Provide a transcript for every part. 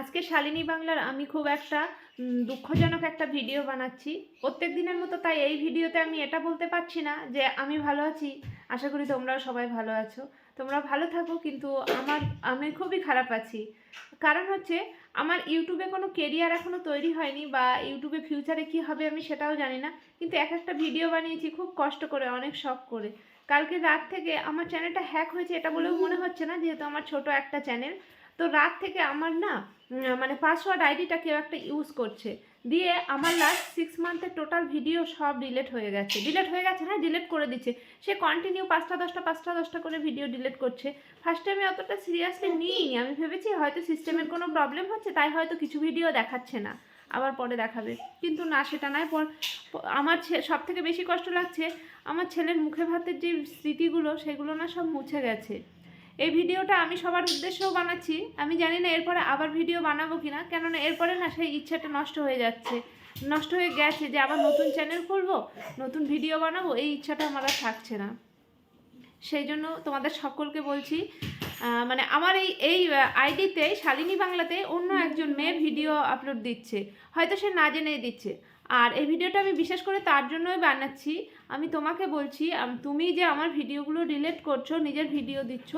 আজকে শালিনী বাংলার আমি খুব একটা দুঃখজনক একটা ভিডিও বানাচ্ছি। প্রত্যেক দিনের মতো তাই এই ভিডিওতে আমি এটা বলতে পারছি না যে আমি ভালো আছি। আশা করি তোমরাও সবাই ভালো আছো। তোমরা ভালো থাকো, কিন্তু আমার, আমি খুবই খারাপ আছি। কারণ হচ্ছে, আমার ইউটিউবে কোনো কেরিয়ার এখনও তৈরি হয়নি বা ইউটিউবে ফিউচারে কি হবে আমি সেটাও জানি না। কিন্তু এক একটা ভিডিও বানিয়েছি, খুব কষ্ট করে, অনেক শখ করে। কালকে রাত থেকে আমার চ্যানেলটা হ্যাক হয়েছে, এটা বলেও মনে হচ্ছে না, যেহেতু আমার ছোট একটা চ্যানেল তো রাত থেকে আমার না মানে পাসওয়ার্ড আইডিটা কেউ একটা ইউজ করছে। দিয়ে আমার লাস্ট সিক্স মান্থের টোটাল ভিডিও সব ডিলেট হয়ে গেছে। ডিলেট হয়ে গেছে না ডিলেট করে দিচ্ছে। সে কন্টিনিউ পাঁচটা, দশটা পাঁচটা, দশটা করে ভিডিও ডিলিট করছে। ফার্স্টে আমি অতটা সিরিয়াসলি নিইনি। আমি ভেবেছি হয়তো সিস্টেমের কোনো প্রবলেম হচ্ছে, তাই হয়তো কিছু ভিডিও দেখাচ্ছে না। আবার পরে দেখাবে। কিন্তু না, সেটা নয়। পর আমার সব থেকে বেশি কষ্ট লাগছে, আমার ছেলের মুখে ভাতের যে স্মৃতিগুলো, সেগুলো না সব মুছে গেছে। এই ভিডিওটা আমি সবার উদ্দেশ্যেও বানাচ্ছি। আমি জানি না এরপরে আবার ভিডিও বানাবো কিনা, কেননা এরপরে না সেই ইচ্ছাটা নষ্ট হয়ে যাচ্ছে। নষ্ট হয়ে গেছে যে আবার নতুন চ্যানেল খুলবো, নতুন ভিডিও বানাবো, এই ইচ্ছাটা আমার আর থাকছে না। সেই জন্য তোমাদের সকলকে বলছি মানে আমার এই এই আইডিতে, শালিনী বাংলাতে অন্য একজন মেয়ে ভিডিও আপলোড দিচ্ছে। হয়তো সে না জেনেই দিচ্ছে। আর এই ভিডিওটা আমি বিশেষ করে তার জন্যই বানাচ্ছি। আমি তোমাকে বলছি তুমি যে আমার ভিডিওগুলো ডিলিট করছ নিজের ভিডিও দিচ্ছ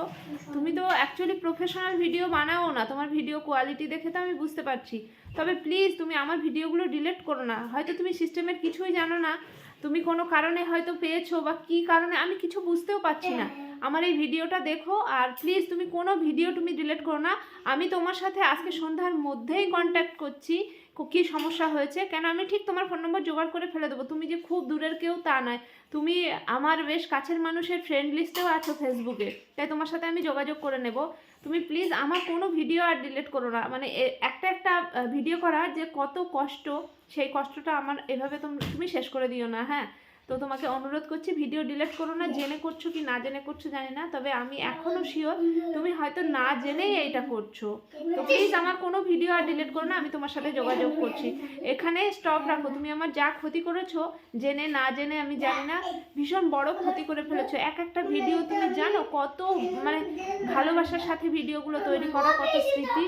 তুমি তো অ্যাকচুয়ালি প্রফেশনাল ভিডিও বানাও না। তোমার ভিডিও কোয়ালিটি দেখে তো আমি বুঝতে পারছি। তবে প্লিজ তুমি আমার ভিডিওগুলো ডিলিট করো না। হয়তো তুমি সিস্টেমের কিছুই জানো না। তুমি কোনো কারণে হয়তো পেয়েছ বা কী কারণে আমি কিছু বুঝতেও পারছি না। আমার এই ভিডিওটা দেখো আর প্লিজ তুমি কোনো ভিডিও তুমি ডিলিট করো না। আমি তোমার সাথে আজকে সন্ধ্যার মধ্যেই কন্ট্যাক্ট করছি। কো- সমস্যা হয়েছে? কেন আমি ঠিক তোমার ফোন নম্বর জোগাড় করে ফেলে দেবো? তুমি যে খুব দূরের কেউ তা নয়। তুমি আমার বেশ কাছের মানুষের ফ্রেন্ড লিস্টেও আছো ফেসবুকে তাই তোমার সাথে আমি যোগাযোগ করে নেব। তুমি প্লিজ আমার কোনো ভিডিও আর ডিলিট করো না। মানে একটা একটা ভিডিও করা যে কত কষ্ট, সেই কষ্টটা আমার এভাবে তুমি শেষ করে দিও না হ্যাঁ? তো তোমাকে অনুরোধ করছি ভিডিও ডিলিট করো না, জেনে করছ কি না জেনে করছ জানি না, তবে আমি এখনও শিওর তুমি হয়তো না জেনেই এইটা করছ। তো প্লিজ আমার কোনো ভিডিও আর ডিলিট করো না, আমি তোমার সাথে যোগাযোগ করছি। এখানে স্টপ রাখো, তুমি আমার যা ক্ষতি করেছ, জেনে না জেনে আমি জানি না, ভীষণ বড় ক্ষতি করে ফেলেছো। এক একটা ভিডিও তুমি জানো কত মানে ভালোবাসার সাথে ভিডিওগুলো তৈরি করা, কত স্মৃতি।